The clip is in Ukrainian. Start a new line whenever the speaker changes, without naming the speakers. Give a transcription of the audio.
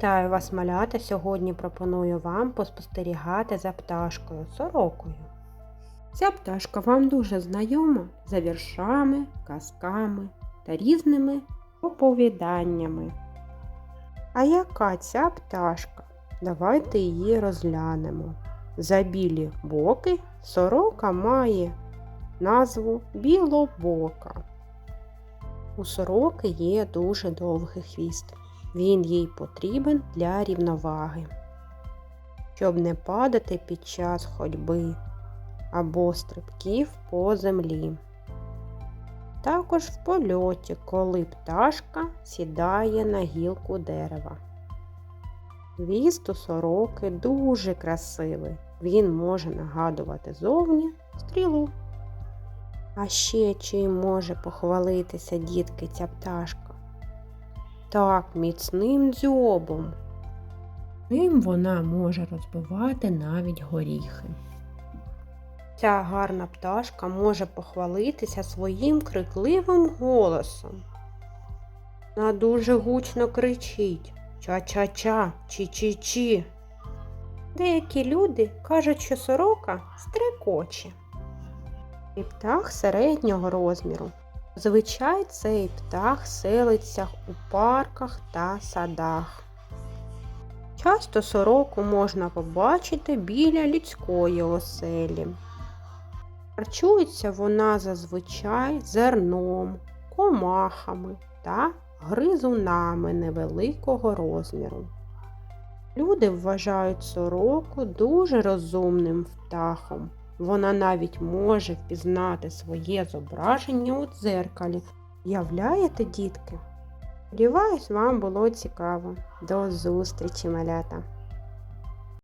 Вітаю вас, малята! Сьогодні пропоную вам поспостерігати за пташкою сорокою. Ця пташка вам дуже знайома за віршами, казками та різними оповіданнями. А яка ця пташка? Давайте її розглянемо. За білі боки сорока має назву білобока. У сороки є дуже довгий хвіст. Він їй потрібен для рівноваги, щоб не падати під час ходьби або стрибків по землі. Також в польоті, коли пташка сідає на гілку дерева. Хвіст у сороки дуже красивий. Він може нагадувати зовні стрілу. А ще чим може похвалитися дітки ця пташка? Так, міцним дзьобом. Ним вона може розбивати навіть горіхи. Ця гарна пташка може похвалитися своїм крикливим голосом. Вона дуже гучно кричить Ча-ча-ча, чі-чі-чі. Деякі люди кажуть, що сорока стрекоче. І птах середнього розміру. Зазвичай цей птах селиться у парках та садах. Часто сороку можна побачити біля людської оселі. Харчується вона зазвичай зерном, комахами та гризунами невеликого розміру. Люди вважають сороку дуже розумним птахом. Вона навіть може впізнати своє зображення у дзеркалі. Являєте, дітки? Сподіваюсь, вам було цікаво. До зустрічі, малята!